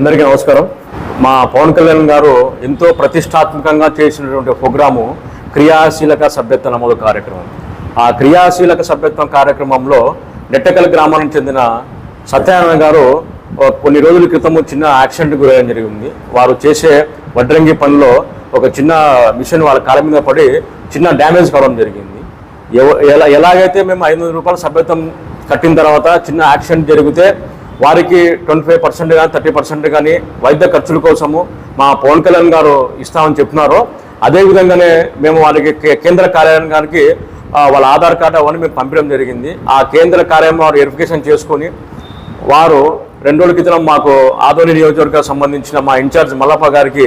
అందరికీ నమస్కారం. మా పవన్ కళ్యాణ్ గారు ఎంతో ప్రతిష్టాత్మకంగా చేసినటువంటి ప్రోగ్రాము క్రియాశీలక సభ్యత్వ నమోదు కార్యక్రమం. ఆ క్రియాశీలక సభ్యత్వం కార్యక్రమంలో నెట్టకల్ గ్రామానికి చెందిన సత్యనారాయణ గారు కొన్ని రోజుల క్రితం చిన్న యాక్సిడెంట్ గురయ్యడం జరిగింది. వారు చేసే వడ్రంగి పనిలో ఒక చిన్న మిషన్ వాళ్ళ కాళ్ళ మీద పడి చిన్న డ్యామేజ్ కావడం జరిగింది. ఎవ- ఎలా ఎలాగైతే మేము ఐదు వందల రూపాయల సభ్యత్వం కట్టిన తర్వాత చిన్న యాక్సిడెంట్ జరిగితే వారికి ట్వంటీ ఫైవ్ పర్సెంట్ కానీ థర్టీ పర్సెంట్ కానీ వైద్య ఖర్చుల కోసము మా పవన్ కళ్యాణ్ గారు ఇస్తామని చెప్తున్నారు అదే విధంగానే మేము వాళ్ళకి కేంద్ర కార్యాలయానికి వాళ్ళ ఆధార్ కార్డు అవన్నీ మేము పంపించడం జరిగింది. ఆ కేంద్ర కార్యాలయం వారు వెరిఫికేషన్ చేసుకొని వారు రెండు రోజుల క్రితం మాకు ఆదోని నియోజకవర్గానికి సంబంధించిన మా ఇన్ఛార్జ్ మల్లప్ప గారికి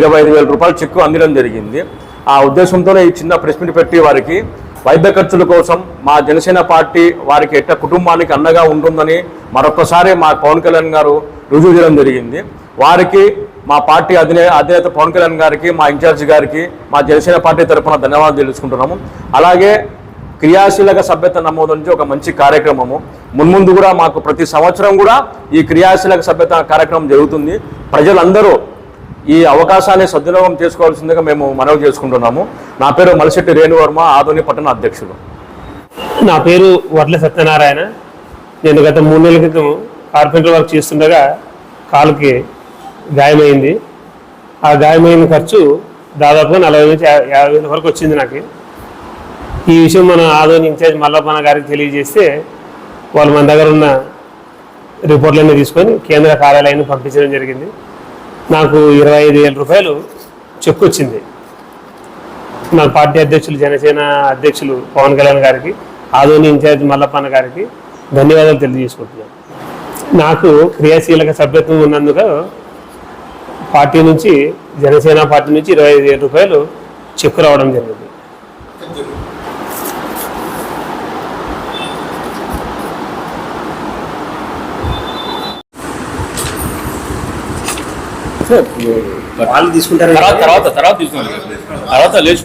ఇరవై ఐదు వేల రూపాయలు చెక్కు అందడం జరిగింది. ఆ ఉద్దేశంతోనే ఈ చిన్న ప్రెస్ మీట్ పెట్టి వారికి వైద్య ఖర్చుల కోసం మా జనసేన పార్టీ వారికి ఎట్ట కుటుంబానికి అండగా ఉంటుందని మరొకసారి మా పవన్ కళ్యాణ్ గారు రుజువు చేయడం జరిగింది. వారికి మా పార్టీ అధినే అధినేత పవన్ కళ్యాణ్ గారికి మా ఇన్ఛార్జ్ గారికి మా జనసేన పార్టీ తరఫున ధన్యవాదాలు తెలుసుకుంటున్నాము. అలాగే క్రియాశీలక సభ్యత నమోదు నుంచి ఒక మంచి కార్యక్రమము. మున్ముందు కూడా మాకు ప్రతి సంవత్సరం కూడా ఈ క్రియాశీలక సభ్యత కార్యక్రమం జరుగుతుంది. ప్రజలందరూ ఈ అవకాశాన్ని సద్వినియోగం చేసుకోవాల్సిందిగా మేము మనవి చేసుకుంటున్నాము. నా పేరు మలశెట్టి రేణువర్మ ఆదోని పట్టణ అధ్యక్షుడు. నా పేరు వడ్ల సత్యనారాయణ. నేను గత మూడు నెలల క్రితం కార్పెంటర్ వర్క్ చేస్తుండగా కాలుకి గాయమైంది. ఆ గాయమైన ఖర్చు దాదాపుగా నలభై నుంచి యా- యాభై వేల వరకు వచ్చింది నాకు. ఈ విషయం మన ఆదోని ఇన్ఛార్జ్ మల్లప్పన్న గారికి తెలియజేస్తే వాళ్ళు మన దగ్గర ఉన్న రిపోర్ట్లన్నీ తీసుకొని కేంద్ర కార్యాలయాన్ని పంపించడం జరిగింది. నాకు ఇరవై ఐదు వేల రూపాయలు చెక్కు వచ్చింది నా పార్టీ అధ్యక్షులు జనసేన అధ్యక్షులు పవన్ కళ్యాణ్ గారికి ఆదోని ఇన్ఛార్జ్ మల్లప్పన్న గారికి ధన్యవాదాలు తెలియజేసుకుంటున్నాను. నాకు క్రియాశీలక సభ్యత్వం ఉన్నందుకు పార్టీ నుంచి జనసేన పార్టీ నుంచి ఇరవై ఐదు వేల రూపాయలు చెక్కు రావడం జరిగింది. వాళ్ళు తీసుకుంటారు తర్వాత తర్వాత తర్వాత తీసుకున్నాను తర్వాత లేచి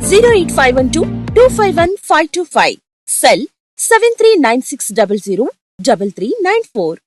08512 Cell 7396003394